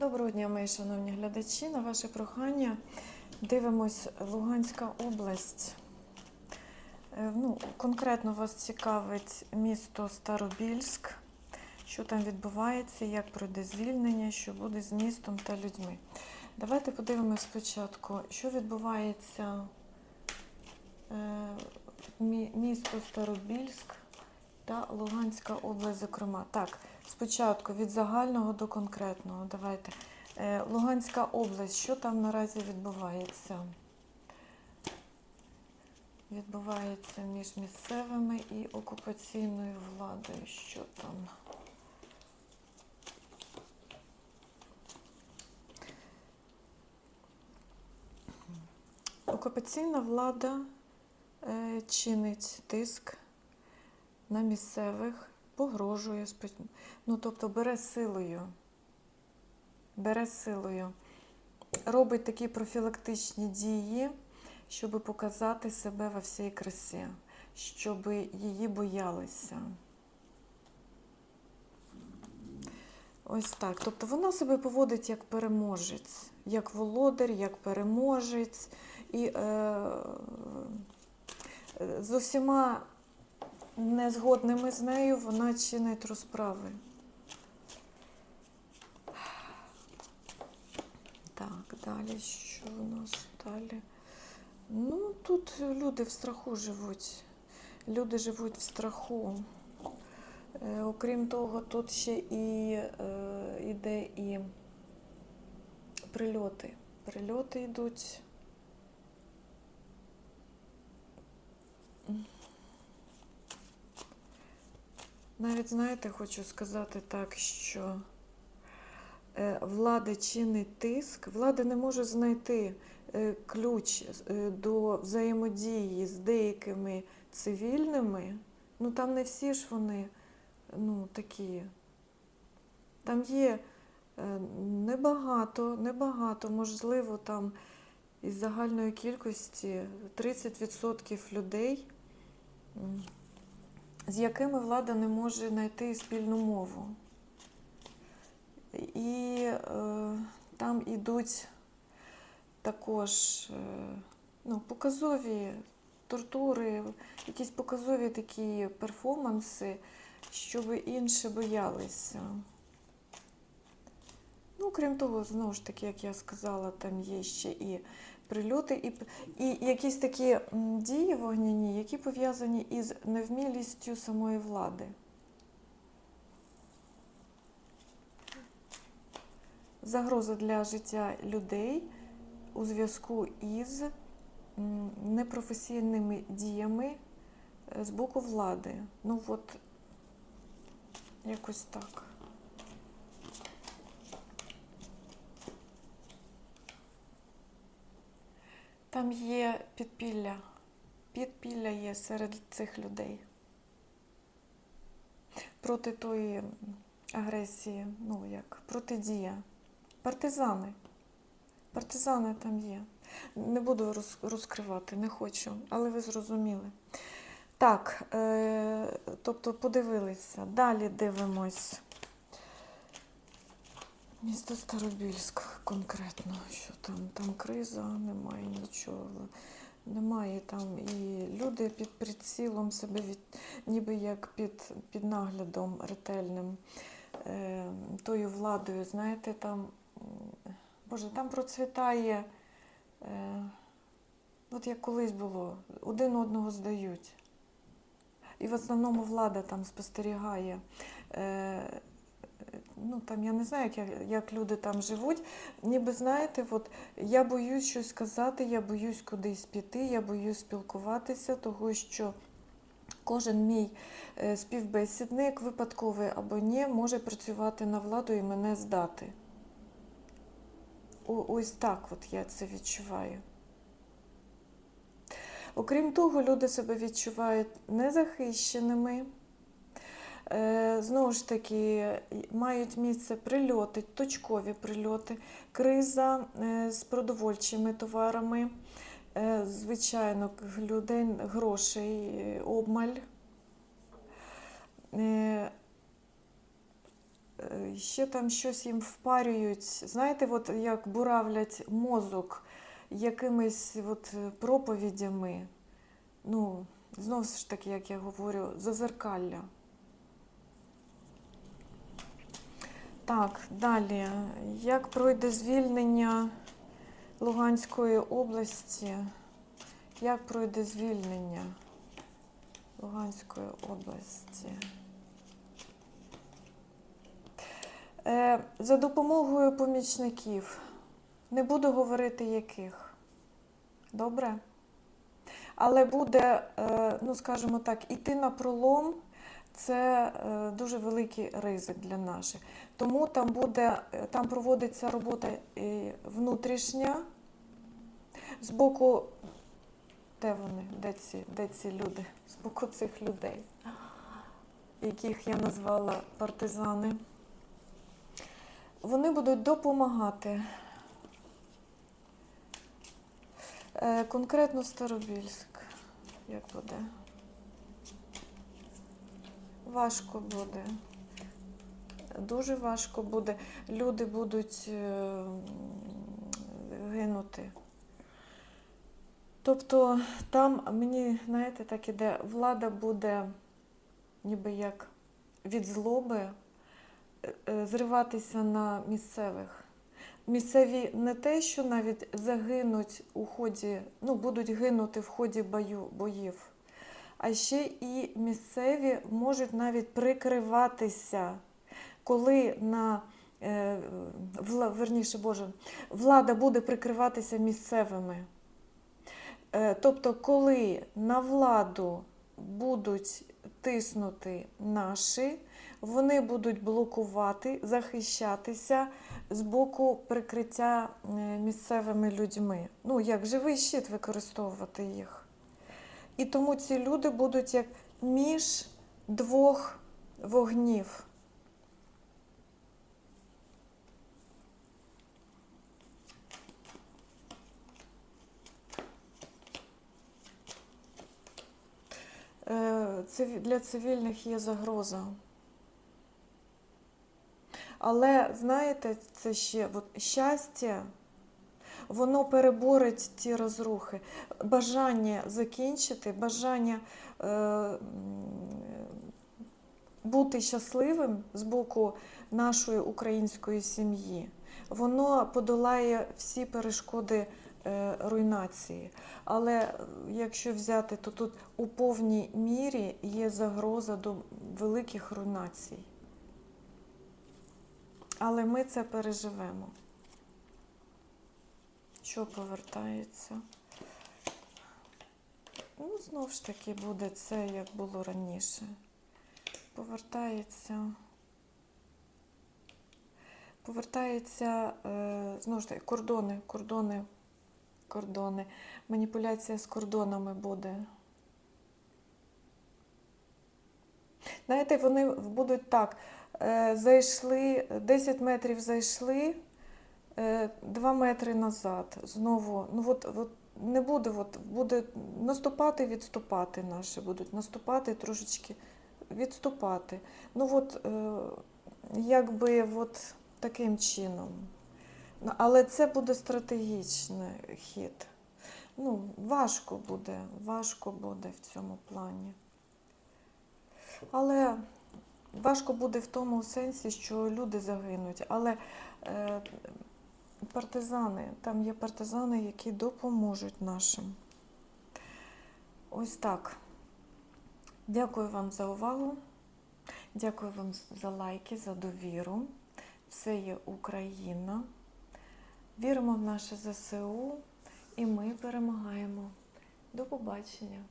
Доброго дня, мої шановні глядачі. На ваше прохання дивимось Луганська область. Е, Ну, конкретно вас цікавить місто Старобільськ, що там відбувається, як пройде звільнення, що буде з містом та людьми. Давайте подивимось спочатку, що відбувається е, місто Старобільськ та Луганська область, зокрема. Так, спочатку від загального до конкретного. Давайте. Е, Луганська область, що там наразі відбувається? Відбувається між місцевими і окупаційною владою. Що там? Окупаційна влада е, чинить тиск на місцевих, погрожує, ну тобто бере силою. Бере силою. Робить такі профілактичні дії, щоб показати себе во всій красі, щоб її боялися. Ось так. Тобто вона себе поводить як переможець, як володар, як переможець. І е, з усіма незгодними з нею вона чинить розправи. Так, далі що у нас далі? Ну, тут люди в страху живуть. Люди живуть в страху. Е, окрім того, тут ще і е, іде і прильоти. Прильоти йдуть. Навіть знаєте, хочу сказати так, що е, влада чинить тиск, влада не може знайти е, ключ е, до взаємодії з деякими цивільними. Ну там не всі ж вони ну, такі. Там є небагато, небагато, можливо, там із загальної кількості 30% людей, з якими влада не може знайти спільну мову. І е, там ідуть також е, ну, показові тортури, якісь показові такі перформанси, щоб інші боялися. Ну, крім того, знову ж таки, як я сказала, там є ще і прильоти, і, і якісь такі дії вогняні, які пов'язані із невмілістю самої влади. Загроза для життя людей у зв'язку із непрофесійними діями е, з боку влади. Ну от якось так. Там є підпілля. Підпілля є серед цих людей. Проти тої агресії, ну як, протидія. Партизани. Партизани там є. Не буду розкривати, не хочу, але ви зрозуміли. Так, е, тобто подивилися. Далі дивимось. Місто Старобільськ конкретно, що там, там криза, немає нічого. Немає там і люди під прицілом себе від, ніби як під, під наглядом ретельним е, тою владою, знаєте, там, Боже, там процвітає, е, от як колись було, один одного здають. І в основному влада там спостерігає. Е, ну там я не знаю, як, як люди там живуть. Ніби знаєте, от я боюсь щось сказати, я боюсь кудись піти, я боюсь спілкуватися, того що кожен мій е, співбесідник, випадковий або ні, може працювати на владу і мене здати. О- Ось так от я це відчуваю. Окрім того, люди себе відчувають незахищеними. Е, Знову ж таки, мають місце прильоти, точкові прильоти, криза е, з продовольчими товарами, е, звичайно, людей, грошей, обмаль. Ще там щось їм впарюють. Знаєте, от як буравлять мозок якимись от проповідями. Ну, знову ж таки, як я говорю, зазеркалля. Так, далі. Як пройде звільнення Луганської області? Як пройде звільнення Луганської області? Е, за допомогою помічників. Не буду говорити яких. Добре? Але буде, е, ну скажімо так, іти на пролом це е, дуже великий ризик для наших. Тому там буде, е, там проводиться робота і внутрішня з боку. Де вони? Де ці, де ці люди? З боку цих людей, яких я назвала партизани. Вони будуть допомагати. Е, Конкретно Старобільськ. Як буде? Важко буде. Дуже важко буде. Люди будуть е, гинути. Тобто там мені, знаєте, так іде, влада буде ніби як від злоби е, е, зриватися на місцевих. Місцеві не те, що навіть загинуть у ході, ну, будуть гинути в ході бою, боїв, а ще і місцеві можуть навіть прикриватися, коли на е, верніше, Боже, влада буде прикриватися місцевими. Е, Тобто, коли на владу будуть тиснути наші, вони будуть блокувати, захищатися з боку прикриття е, місцевими людьми. Ну, як живий щит використовувати їх. І тому ці люди будуть як між двох вогнів. Е, Для цивільних є загроза. Але знаєте, це ще от, щастя, воно переборить ті розрухи. Бажання закінчити, бажання е, бути щасливим з боку нашої української сім'ї, воно подолає всі перешкоди е, руйнації. Але е, якщо взяти, то тут у повній мірі є загроза до великих руйнацій. Але ми це переживемо. Що повертається? Ну, знову ж таки, буде це, як було раніше. Повертається. Повертається, е, знову ж таки, кордони, кордони, кордони. Маніпуляція з кордонами буде. Знаєте, вони будуть так. Е, Зайшли, 10 метрів зайшли, 2 метри назад. Знову. Ну, от, от не буде, от, буде наступати, відступати наші будуть. Наступати трошечки відступати. Ну от, е, якби от таким чином. Ну, Але це буде стратегічний хід. Ну, важко буде, важко буде в цьому плані. Але важко буде в тому сенсі, що люди загинуть. Але е, партизани, там є партизани, які допоможуть нашим. Ось так. Дякую вам за увагу. Дякую вам за лайки, за довіру. Все є Україна. Віримо в наше ЗСУ і ми перемагаємо. До побачення!